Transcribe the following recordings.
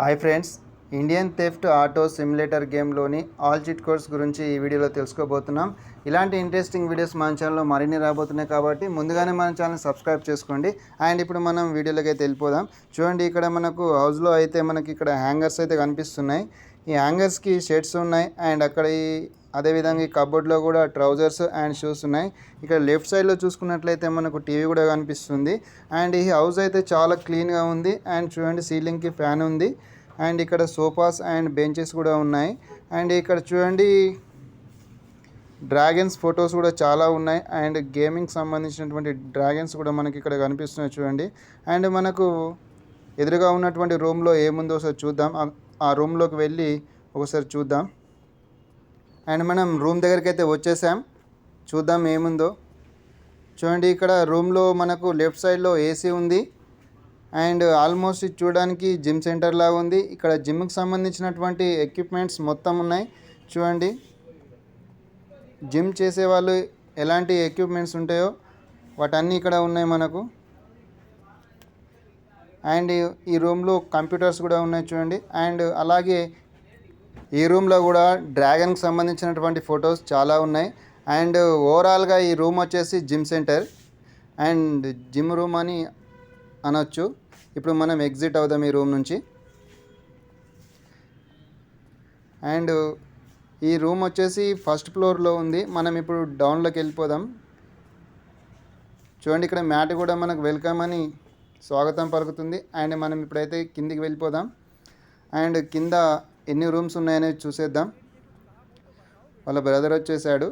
Hi friends Indian theft auto simulator గేమ్లోని all cheat codes గురించి ఈ వీడియోలో తెలుసుకోబోతున్నాం. ఇలాంటి ఇంట్రెస్టింగ్ వీడియోస్ మన ఛానల్లో మరిన్ని రాబోతున్నాయి కాబట్టి ముందుగానే మన ఛానల్ సబ్స్క్రైబ్ చేసుకోండి. అండ్ ఇప్పుడు మనం వీడియోలోకి అయితే వెళ్ళిపోదాం. చూడండి ఇక్కడ మనకు హౌస్లో అయితే మనకి ఇక్కడ హ్యాంగర్స్ అయితే కనిపిస్తున్నాయి. ఈ హ్యాంగర్స్కి షర్ట్స్ ఉన్నాయి. అండ్ అక్కడ ఈ అదేవిధంగా ఈ కబోర్డ్లో కూడా ట్రౌజర్స్ అండ్ షూస్ ఉన్నాయి. ఇక్కడ లెఫ్ట్ సైడ్లో చూసుకున్నట్లయితే మనకు టీవీ కూడా కనిపిస్తుంది. అండ్ ఈ హౌస్ అయితే చాలా క్లీన్గా ఉంది. అండ్ చూడండి సీలింగ్కి ఫ్యాన్ ఉంది. అండ్ ఇక్కడ సోఫాస్ అండ్ బెంచెస్ కూడా ఉన్నాయి. అండ్ ఇక్కడ చూడండి డ్రాగన్స్ ఫొటోస్ కూడా చాలా ఉన్నాయి. అండ్ గేమింగ్ సంబంధించినటువంటి డ్రాగన్స్ కూడా మనకి ఇక్కడ కనిపిస్తున్నాయి చూడండి. అండ్ మనకు ఎదురుగా ఉన్నటువంటి రూమ్లో ఏముందో ఒకసారి చూద్దాం. ఆ- రూమ్లోకి వెళ్ళి ఒకసారి చూద్దాం. అండ్ మనం రూమ్ దగ్గరికి అయితే వచ్చేసాం. చూద్దాం ఏముందో. చూడండి ఇక్కడ రూమ్లో మనకు లెఫ్ట్ సైడ్లో ఏసీ ఉంది. అండ్ ఆల్మోస్ట్ చూడడానికి జిమ్ సెంటర్ లాగా ఉంది. ఇక్కడ జిమ్కి సంబంధించినటువంటి ఎక్విప్మెంట్స్ మొత్తం ఉన్నాయి. చూడండి. జిమ్ చేసే వాళ్ళు ఎలాంటి ఎక్విప్మెంట్స్ ఉంటాయో వాటన్నీ ఇక్కడ ఉన్నాయి మనకు. అండ్ ఈ రూమ్లో కంప్యూటర్స్ కూడా ఉన్నాయి చూడండి. అండ్ అలాగే ఈ రూమ్లో కూడా డ్రాగన్కి సంబంధించినటువంటి ఫొటోస్ చాలా ఉన్నాయి. అండ్ ఓవరాల్గా ఈ రూమ్ వచ్చేసి gym centre. And gym room అని అనొచ్చు. ఇప్పుడు మనం ఎగ్జిట్ అవుదాం ఈ రూమ్ నుంచి. అండ్ ఈ రూమ్ వచ్చేసి ఫస్ట్ ఫ్లోర్లో ఉంది. మనం ఇప్పుడు డౌన్లోకి వెళ్ళిపోదాం. చూడండి ఇక్కడ మ్యాట్ కూడా మనకు వెల్కమ్ అని స్వాగతం పలుకుతుంది. అండ్ మనం ఇప్పుడైతే కిందికి వెళ్ళిపోదాం. అండ్ కింద ఎన్ని రూమ్స్ ఉన్నాయనేది చూసేద్దాం. వాళ్ళ బ్రదర్ వచ్చేసాడు.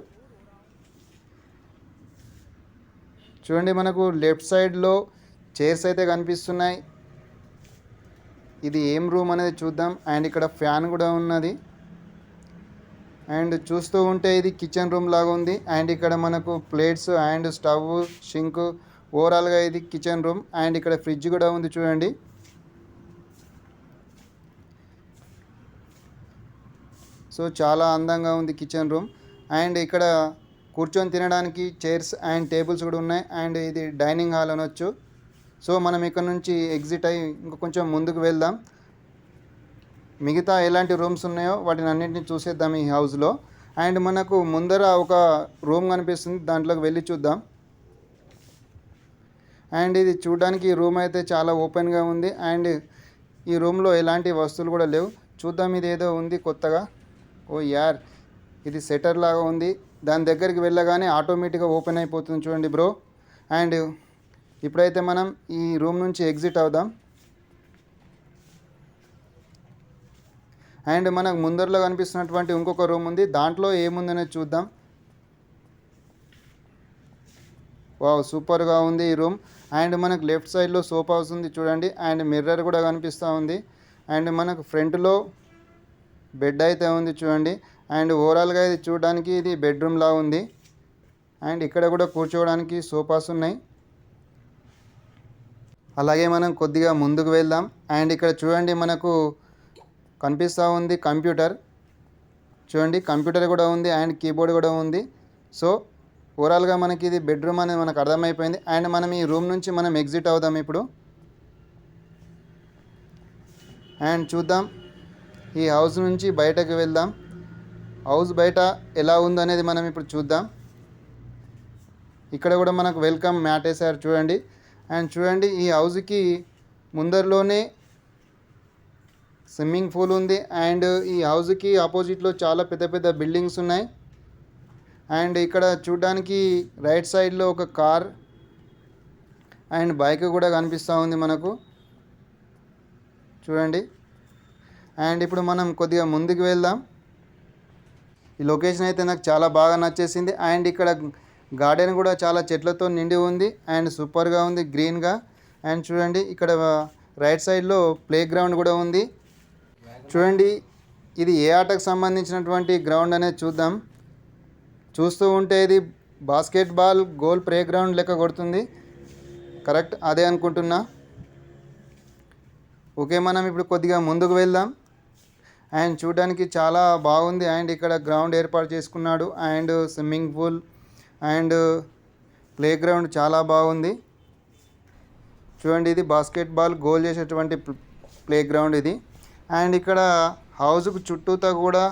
చూడండి మనకు లెఫ్ట్ సైడ్లో చైర్స్ అయితే కనిపిస్తున్నాయి. ఇది ఏం రూమ్ అనేది చూద్దాం. అండ్ ఇక్కడ ఫ్యాన్ కూడా ఉన్నది. అండ్ చూస్తూ ఉంటే ఇది కిచెన్ రూమ్ లాగా ఉంది. అండ్ ఇక్కడ మనకు ప్లేట్స్ అండ్ స్టవ్ షింక్ ఓవరాల్గా ఇది కిచెన్ రూమ్. అండ్ ఇక్కడ ఫ్రిడ్జ్ కూడా ఉంది చూడండి. సో చాలా అందంగా ఉంది కిచెన్ రూమ్. అండ్ ఇక్కడ కూర్చొని తినడానికి చైర్స్ అండ్ టేబుల్స్ కూడా ఉన్నాయి. అండ్ ఇది డైనింగ్ హాల్ అనొచ్చు. సో మనం ఇక్కడ నుంచి ఎగ్జిట్ అయ్యి ఇంకా కొంచెం ముందుకు వెళ్దాం. మిగతా ఎలాంటి రూమ్స్ ఉన్నాయో వాటిని అన్నింటిని చూసేద్దాం ఈ హౌస్లో అండ్ మనకు ముందర ఒక రూమ్ కనిపిస్తుంది. దాంట్లోకి వెళ్ళి చూద్దాం. అండ్ ఇది చూడడానికి రూమ్ అయితే చాలా ఓపెన్గా ఉంది. అండ్ ఈ రూమ్లో ఎలాంటి వస్తువులు కూడా లేవు. చూద్దాం ఇది ఏదో ఉంది కొత్తగా. ఓ యార్ ఇది సెటర్ లాగా ఉంది. దాని దగ్గరికి వెళ్ళగానే ఆటోమేటిక్గా ఓపెన్ అయిపోతుంది చూడండి బ్రో. అండ్ ఇప్పుడైతే మనం ఈ రూమ్ నుంచి ఎగ్జిట్ అవుదాం. అండ్ మనకు ముందరలో కనిపిస్తున్నటువంటి ఇంకొక రూమ్ ఉంది. దాంట్లో ఏముందనేది చూద్దాం. వావ్ సూపర్గా ఉంది ఈ రూమ్. అండ్ మనకు లెఫ్ట్ సైడ్లో సోఫా హౌస్ ఉంది చూడండి. అండ్ మిర్రర్ కూడా కనిపిస్తూ ఉంది. అండ్ మనకు ఫ్రంట్లో బెడ్ అయితే ఉంది చూడండి. అండ్ ఓవరాల్గా ఇది చూడడానికి ఇది బెడ్రూమ్లా ఉంది. అండ్ ఇక్కడ కూడా కూర్చోవడానికి సోఫాస్ ఉన్నాయి. అలాగే మనం కొద్దిగా ముందుకు వెళ్దాం. అండ్ ఇక్కడ చూడండి మనకు కనిపిస్తూ ఉంది కంప్యూటర్. చూడండి కంప్యూటర్ కూడా ఉంది అండ్ కీబోర్డ్ కూడా ఉంది. సో ఓవరాల్గా మనకి ఇది బెడ్రూమ్ అనేది మనకు అర్థమైపోయింది. అండ్ మనం ఈ రూమ్ నుంచి మనం ఎగ్జిట్ అవుదాం ఇప్పుడు. అండ్ చూద్దాం. ఈ హౌస్ నుంచి బయటకు వెళ్దాం. హౌస్ బయట ఎలా ఉందనేది మనం ఇప్పుడు చూద్దాం. ఇక్కడ కూడా మనకు వెల్కమ్ మ్యాట్ వేసారు చూడండి. అండ్ చూడండి ఈ హౌస్కి ముందరలోనే స్విమ్మింగ్ పూల్ ఉంది. అండ్ ఈ హౌస్కి ఆపోజిట్లో చాలా పెద్ద పెద్ద బిల్డింగ్స్ ఉన్నాయి. అండ్ ఇక్కడ చూడడానికి రైట్ సైడ్లో ఒక కార్ అండ్ బైక్ కూడా కనిపిస్తూ ఉంది మనకు. చూడండి. అండ్ ఇప్పుడు మనం కొద్దిగా ముందుకు వెళ్దాం. ఈ లొకేషన్ అయితే నాకు చాలా బాగా నచ్చేసింది. అండ్ ఇక్కడ గార్డెన్ కూడా చాలా చెట్లతో నిండి ఉంది. అండ్ సూపర్గా ఉంది గ్రీన్గా. అండ్ చూడండి ఇక్కడ రైట్ సైడ్లో ప్లే గ్రౌండ్ కూడా ఉంది. చూడండి ఇది ఏ ఆటకు సంబంధించినటువంటి గ్రౌండ్ అనేది చూద్దాం. చూస్తూ ఉంటే ఇది బాస్కెట్బాల్ గోల్ ప్లే గ్రౌండ్ లెక్క కొడుతుంది. కరెక్ట్ అదే అనుకుంటున్నా. ఓకే మనం ఇప్పుడు కొద్దిగా ముందుకు వెళ్దాం. అండ్ చూడడానికి చాలా బాగుంది. అండ్ ఇక్కడ గ్రౌండ్ ఏర్పాటు చేసుకున్నాడు. And swimming pool and play ground చాలా బాగుంది. చూడండి ఇది బాస్కెట్బాల్ గోల్ చేసేటువంటి ప్లే గ్రౌండ్ ఇది. అండ్ ఇక్కడ హౌస్కు చుట్టూతా కూడా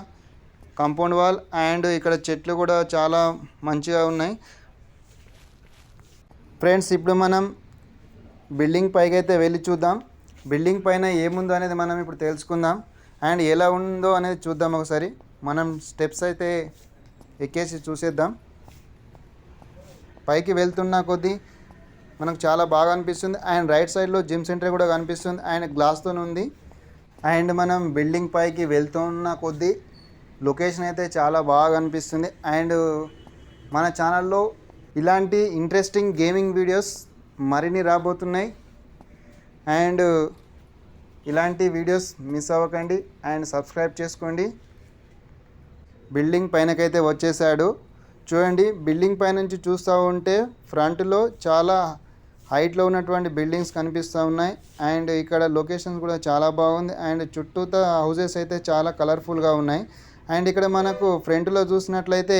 కాంపౌండ్ వాల్ అండ్ ఇక్కడ చెట్లు కూడా చాలా మంచిగా ఉన్నాయి. ఫ్రెండ్స్ ఇప్పుడు మనం బిల్డింగ్ పైకి అయితే వెళ్ళి చూద్దాం. బిల్డింగ్ పైన ఏముందో అనేది మనం ఇప్పుడు తెలుసుకుందాం. అండ్ ఎలా ఉందో అనేది చూద్దాం ఒకసారి. మనం స్టెప్స్ అయితే ఎక్కేసి చూసేద్దాం. పైకి వెళ్తున్న కొద్దీ మనకు చాలా బాగా అనిపిస్తుంది. అండ్ రైట్ సైడ్లో జిమ్ సెంటర్ కూడా కనిపిస్తుంది. అండ్ గ్లాస్తో ఉంది. అండ్ మనం బిల్డింగ్ పైకి వెళ్తున్న కొద్దీ లొకేషన్ అయితే చాలా బాగా అనిపిస్తుంది. అండ్ మన ఛానల్లో ఇలాంటి ఇంట్రెస్టింగ్ గేమింగ్ వీడియోస్ మరిన్ని రాబోతున్నాయి. అండ్ ఇలాంటి వీడియోస్ మిస్ అవ్వకండి అండ్ సబ్స్క్రైబ్ చేసుకోండి. బిల్డింగ్ పైనకైతే వచ్చేసాడు. చూడండి బిల్డింగ్ పైనుంచి చూస్తూ ఉంటే ఫ్రంట్లో చాలా హైట్లో ఉన్నటువంటి బిల్డింగ్స్ కనిపిస్తూ ఉన్నాయి. అండ్ ఇక్కడ లొకేషన్స్ కూడా చాలా బాగుంది. అండ్ చుట్టూతా హౌసెస్ అయితే చాలా కలర్ఫుల్గా ఉన్నాయి. అండ్ ఇక్కడ మనకు ఫ్రంట్లో చూసినట్లయితే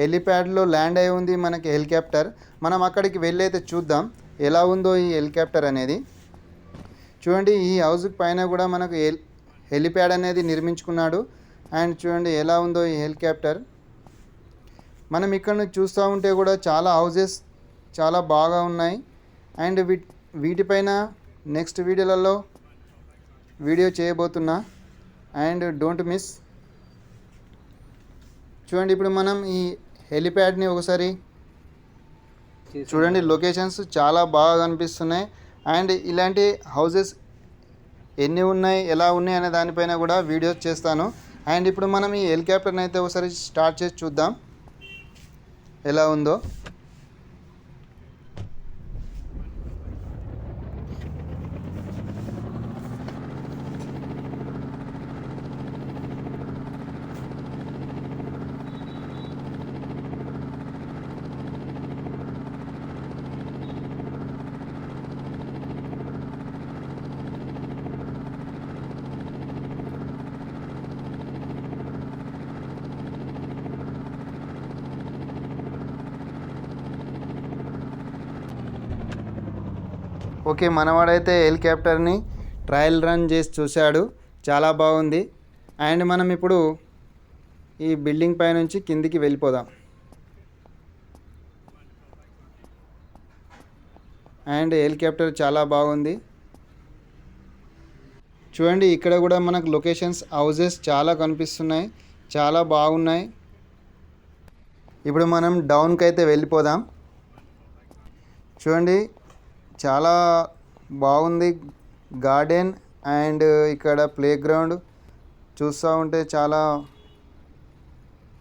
హెలిప్యాడ్లో ల్యాండ్ అయి ఉంది మనకి హెలికాప్టర్. మనం అక్కడికి వెళ్ళి అయితే చూద్దాం. ఎలా ఉందో ఈ హెలికాప్టర్ అనేది. చూడండి ఈ హౌస్ పైన కూడా మనకు హెల్ హెలిప్యాడ్ అనేది నిర్మించుకున్నాడు. అండ్ చూడండి ఎలా ఉందో ఈ హెలికాప్టర్. మనం ఇక్కడ నుంచి చూస్తూ ఉంటే కూడా చాలా హౌజెస్ చాలా బాగా ఉన్నాయి. అండ్ వీ వీటిపైన నెక్స్ట్ వీడియోలలో వీడియో చేయబోతున్నా. And don't miss. చూడండి ఇప్పుడు మనం ఈ హెలిప్యాడ్ని ఒకసారి చూడండి లొకేషన్స్ చాలా బాగా కనిపిస్తున్నాయి. అండ్ ఇలాంటి హౌసెస్ ఎన్ని ఉన్నాయి ఎలా ఉన్నాయి అనే దానిపైన కూడా వీడియోస్ చేస్తాను. అండ్ ఇప్పుడు మనం ఈ హెలికాప్టర్ని అయితే ఒకసారి స్టార్ట్ చేసి చూద్దాం. ఎలా ఉందో. ఓకే మనవాడైతే హెలికాప్టర్ని ట్రయల్ రన్ చేసి చూశాడు. చాలా బాగుంది. అండ్ మనం ఇప్పుడు ఈ బిల్డింగ్ పై నుంచి కిందికి వెళ్ళిపోదాం. అండ్ హెలికాప్టర్ చాలా బాగుంది. చూడండి ఇక్కడ కూడా మనకు లొకేషన్స్ హౌజెస్ చాలా కనిపిస్తున్నాయి. చాలా బాగున్నాయి. ఇప్పుడు మనం డౌన్కి అయితే వెళ్ళిపోదాం. చూడండి చాలా బాగుంది. గార్డెన్ అండ్ ఇక్కడ ప్లే గ్రౌండ్ చూస్తూ ఉంటే చాలా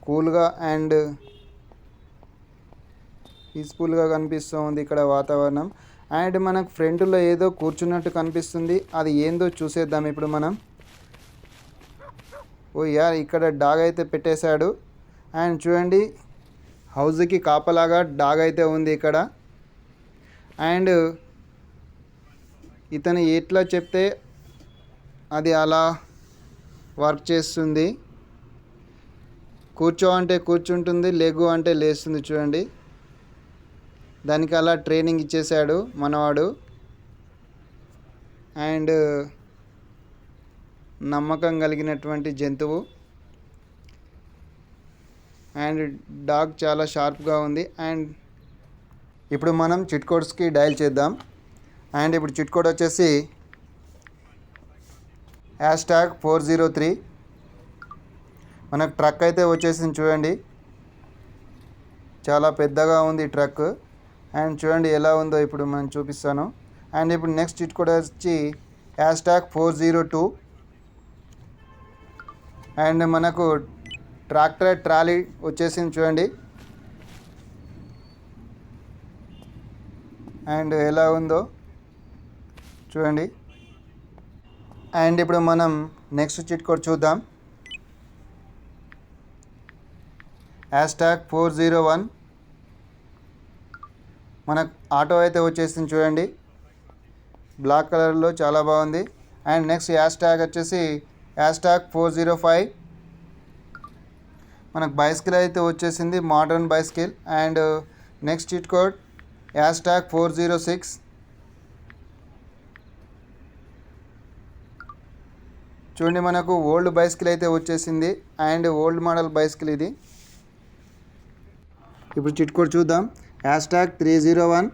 కూల్గా అండ్ పీస్ఫుల్గా కనిపిస్తూ ఉంది ఇక్కడ వాతావరణం. అండ్ మనకు ఫ్రంట్లో ఏదో కూర్చున్నట్టు కనిపిస్తుంది. అది ఏందో చూసేద్దాం ఇప్పుడు మనం. ఓ యా ఇక్కడ డాగ్ అయితే పెట్టేశాడు. అండ్ చూడండి హౌస్కి కాపలాగా డాగ్ అయితే ఉంది ఇక్కడ. అండ్ ఇతను ఎట్లా చెప్తే అది అలా వర్క్ చేస్తుంది. కూర్చో అంటే కూర్చుంటుంది లెగు అంటే లేస్తుంది చూడండి. దానికి అలా ట్రైనింగ్ ఇచ్చేసాడు మనవాడు. అండ్ నమ్మకం కలిగినటువంటి జంతువు. అండ్ డాగ్ చాలా షార్ప్గా ఉంది. అండ్ ఇప్పుడు మనం చిట్ కోడ్స్కి డయల్ చేద్దాం. అండ్ ఇప్పుడు చిట్ కోడ్ వచ్చేసి hash tag four zero three. మనకు ట్రక్ అయితే వచ్చేసింది చూడండి. చాలా పెద్దగా ఉంది ట్రక్. అండ్ చూడండి ఎలా ఉందో ఇప్పుడు మనం చూపిస్తాను. అండ్ ఇప్పుడు నెక్స్ట్ చిట్ కోడ్ వచ్చి hash tag four zero two. And మనకు ట్రాక్టర్ ట్రాలీ వచ్చేసింది చూడండి. అండ్ ఎలా ఉందో చూడండి. అండ్ ఇప్పుడు మనం నెక్స్ట్ చిట్ కోడ్ చూద్దాం. హ్యాష్ ఫోర్ జీరో వన్ మనకు ఆటో అయితే వచ్చేసింది చూడండి. బ్లాక్ కలర్లో చాలా బాగుంది. అండ్ నెక్స్ట్ హ్యాష్ ట్యాగ్ వచ్చేసి hash tag four zero five మనకు బైస్కిల్ అయితే వచ్చేసింది modern bicycle. And next cheat code hash tag four zero six చూడండి మనకు ఓల్డ్ బైసికల్ అయితే వచ్చేసింది అండ్ ఓల్డ్ మోడల్ బైసికల్ ఇది. ఇప్పుడు చిట్ కోడ్ చూద్దాం. Hash tag three zero one.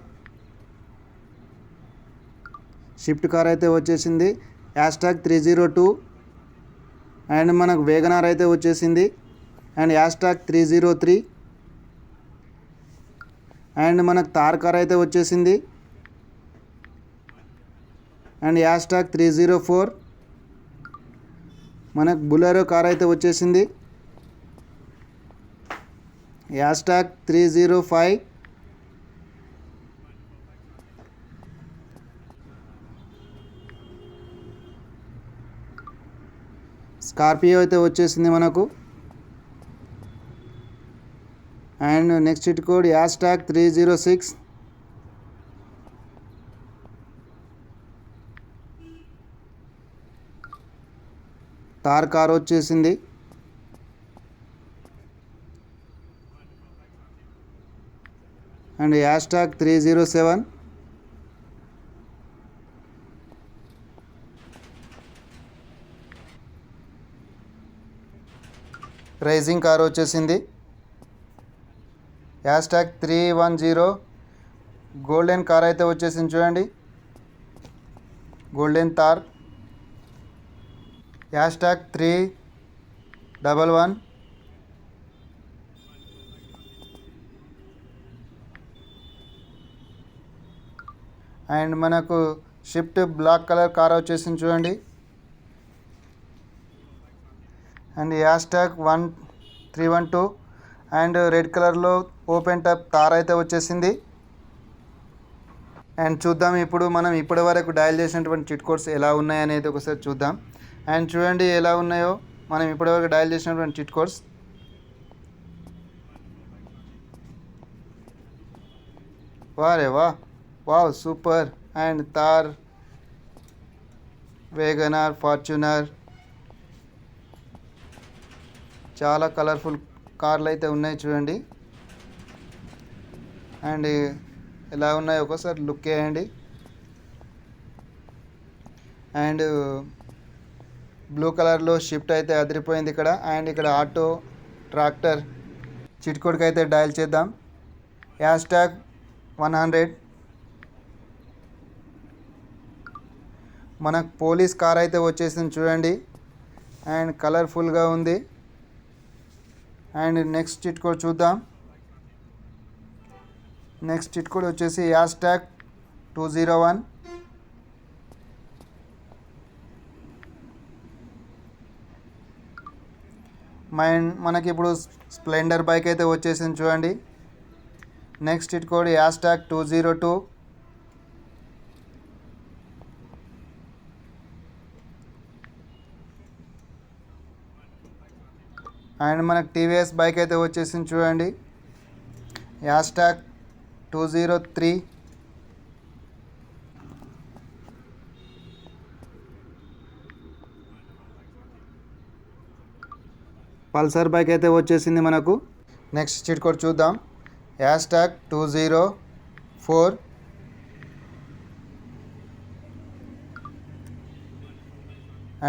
Swift car అయితే వచ్చేసింది. Hash tag three zero two. And మనకు వేగనార్ అయితే వచ్చేసింది. And hash tag three zero three. And మనకు తార్ కార్ అయితే వచ్చేసింది. And hash tag three zero four. మనకు బులెరో కార్ అయితే వచ్చేసింది. Hashtag three zero five. Scorpio అయితే వచ్చేసింది మనకు. And next cheat code hashtag three zero six. Car car వచ్చేసింది. And hash three zero seven. Rising car వచ్చేసింది. Hashtag three one zero. Golden car అయితే వచ్చేసింది చూడండి. Golden Thar. Hash tag three double one. And మనకు Swift black colour car వచ్చేసింది చూడండి. And hash tag one three one two. And red కలర్లో open top car అయితే వచ్చేసింది. అండ్ చూద్దాం ఇప్పుడు మనం ఇప్పటి వరకు డయల్ చేసినటువంటి చిట్ కోడ్స్ ఎలా ఉన్నాయనేది ఒకసారి చూద్దాం. అండ్ చూడండి ఎలా ఉన్నాయో. మనం ఇప్పటివరకు డయల్ చేసినటువంటి చిట్ కోడ్స్. వారే వా. Wow super. And Thar WagonR Fortuner చాలా కలర్ఫుల్ కార్లు అయితే ఉన్నాయి చూడండి. అండ్ ఎలా ఉన్నాయో ఒకసారి లుక్ వేయండి అండ్ బ్లూ కలర్లో షిఫ్ట్ అయితే అదిరిపోయింది ఇక్కడ. అండ్ ఇక్కడ ఆటో ట్రాక్టర్ చిట్కోడికి అయితే డయల్ చేద్దాం. Hashtag tag one hundred. మనకు పోలీస్ కార్ అయితే వచ్చేసింది చూడండి. అండ్ కలర్ఫుల్గా ఉంది. అండ్ నెక్స్ట్ చిట్ కోడ్ చూద్దాం. నెక్స్ట్ చిట్ కోడ్ వచ్చేసి hash tag two zero one. Mind మనకి ఇప్పుడు స్ప్లెండర్ బైక్ అయితే వచ్చేసింది చూడండి. Next cheat code hash two zero two. And మనకు టీవీఎస్ బైక్ అయితే వచ్చేసింది చూడండి. Hash two zero three. Pulsar bike అయితే వచ్చేసింది మనకు. నెక్స్ట్ చిట్ కోడ్ చూద్దాం. Hash tag two zero four.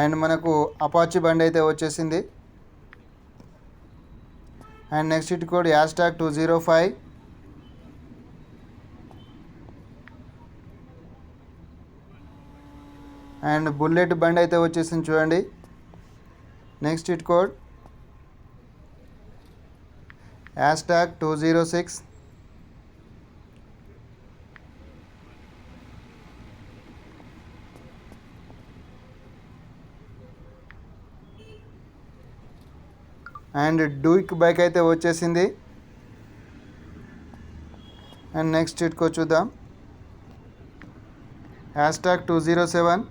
And మనకు అపాచి బండి అయితే వచ్చేసింది. And next cheat code hash tag two zero five. And bullet బండి అయితే వచ్చేసింది చూడండి. Next cheat code hash tag two zero six. And Duke bike అయితే వచ్చేసింది. అండ్ నెక్స్ట్ ఇట్కో చూద్దాం hash tag two zero seven.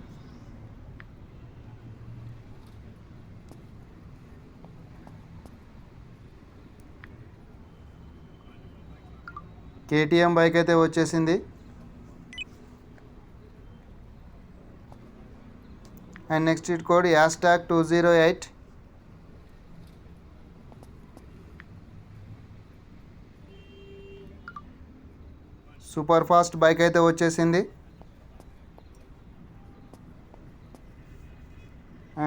KTM bike అయితే వచ్చేసింది. And next cheat code hashtag two zero eight. Super fast bike అయితే వచ్చేసింది.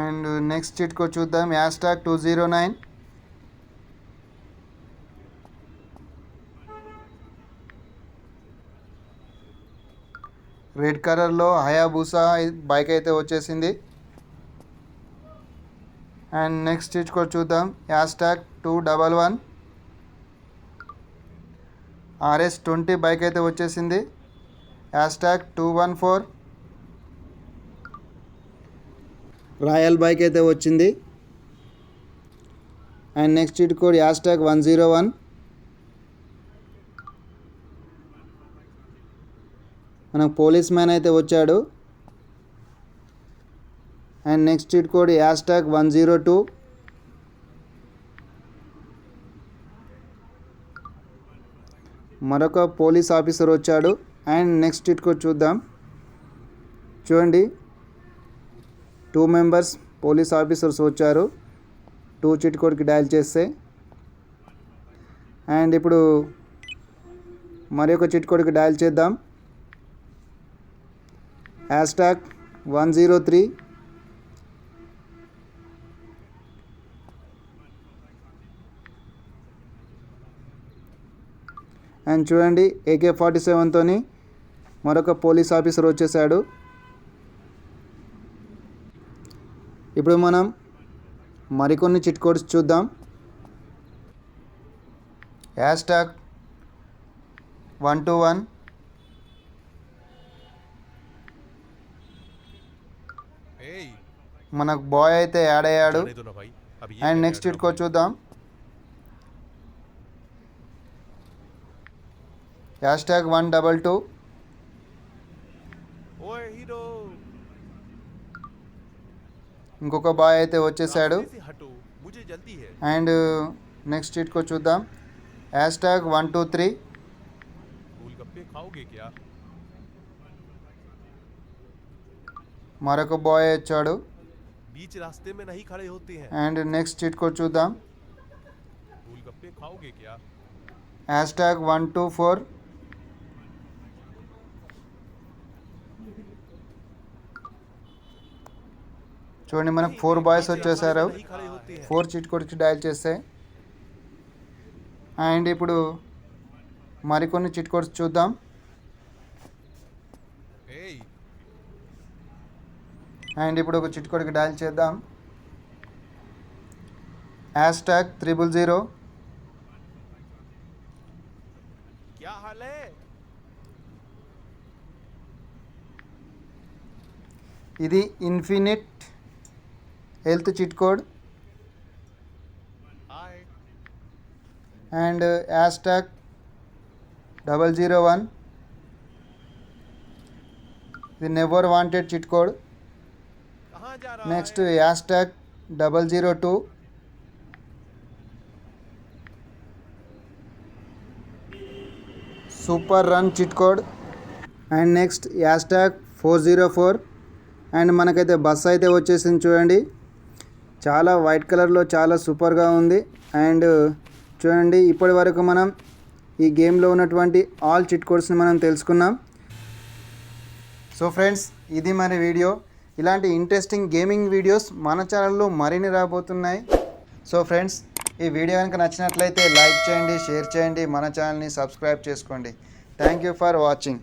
And next cheat code చూద్దాం. Hashtag two zero nine. Red కలర్లో Hayabusa bike అయితే వచ్చేసింది. And next cheat code చూద్దాం. Hashtag two double one. RS twenty bike అయితే వచ్చేసింది. Hashtag two one four. Royal bike అయితే వచ్చింది. And next cheat code hashtag one zero one. మనకు police man అయితే వచ్చాడు. And next cheat code hash tag one zero two. మరొక police officer వచ్చాడు. And next cheat code చూద్దాం. చూడండి. టూ మెంబర్స్ పోలీస్ ఆఫీసర్స్ వచ్చారు. టూ చిట్ కోడ్కి డయల్ చేస్తే. అండ్ ఇప్పుడు మరి ఒక చిట్ కోడ్కి డయల్ చేద్దాం. Hash tag one zero three. And చూడండి ఏకే ఫార్టీ సెవెన్తోని మరొక పోలీస్ ఆఫీసర్ వచ్చేసాడు. ఇప్పుడు మనం మరికొన్ని చిట్ కోడ్స్ చూద్దాం. Hash tag one two one. మనకు బాయ్ అయితే యాడ్ అయ్యాడు. అండ్ నెక్స్ట్ ఇటుకో చూద్దాం. Hash tag one double two ఇంకొక బాయ్ అయితే వచ్చేసాడు. అండ్ నెక్స్ట్ ఇటుకో చూద్దాం. Hash tag one two three మరొక బాయ్ వచ్చాడు. बीच रास्ते में नहीं खड़े होते हैं అండ్ నెక్స్ట్ చిట్ కోడ్ చూద్దాం गोलगप्पे खाओगे क्या hashtag one two four చూడండి మనకు ఫోర్ బాయ్స్ बीच रास्ते వచ్చేసారు में नहीं खड़े होते हैं ఫోర్ చిట్ కోడ్కి డయల్ చేస్తే అండ్ ఇప్పుడు మరికొన్ని చిట్ కోడ్స్ చూద్దాం అండ్ ఇప్పుడు ఒక చిట్కోడికి డయల్ చేద్దాం. యాష్ ట్యాగ్ త్రిబుల్ జీరో ఇది infinite health cheat code and hash tag double zero one ఇది never wanted cheat code next hash tag double zero two. Super run cheat code. And next hash tag four zero four. And మనకైతే bus అయితే వచ్చేసింది చూడండి. చాలా white కలర్లో చాలా సూపర్గా ఉంది. అండ్ చూడండి ఇప్పటి వరకు మనం ఈ గేమ్లో ఉన్నటువంటి ఆల్ చిట్ కోడ్స్ని మనం తెలుసుకున్నాం. సో ఫ్రెండ్స్ ఇది మరి వీడియో. ఇలాంటి ఇంట్రెస్టింగ్ గేమింగ్ వీడియోస్ మన ఛానల్లో మరిన్ని రాబోతున్నాయి. సో ఫ్రెండ్స్ ఈ వీడియో కనుక నచ్చినట్లయితే లైక్ చేయండి షేర్ చేయండి మన ఛానల్ని సబ్స్క్రైబ్ చేసుకోండి. Thank you for watching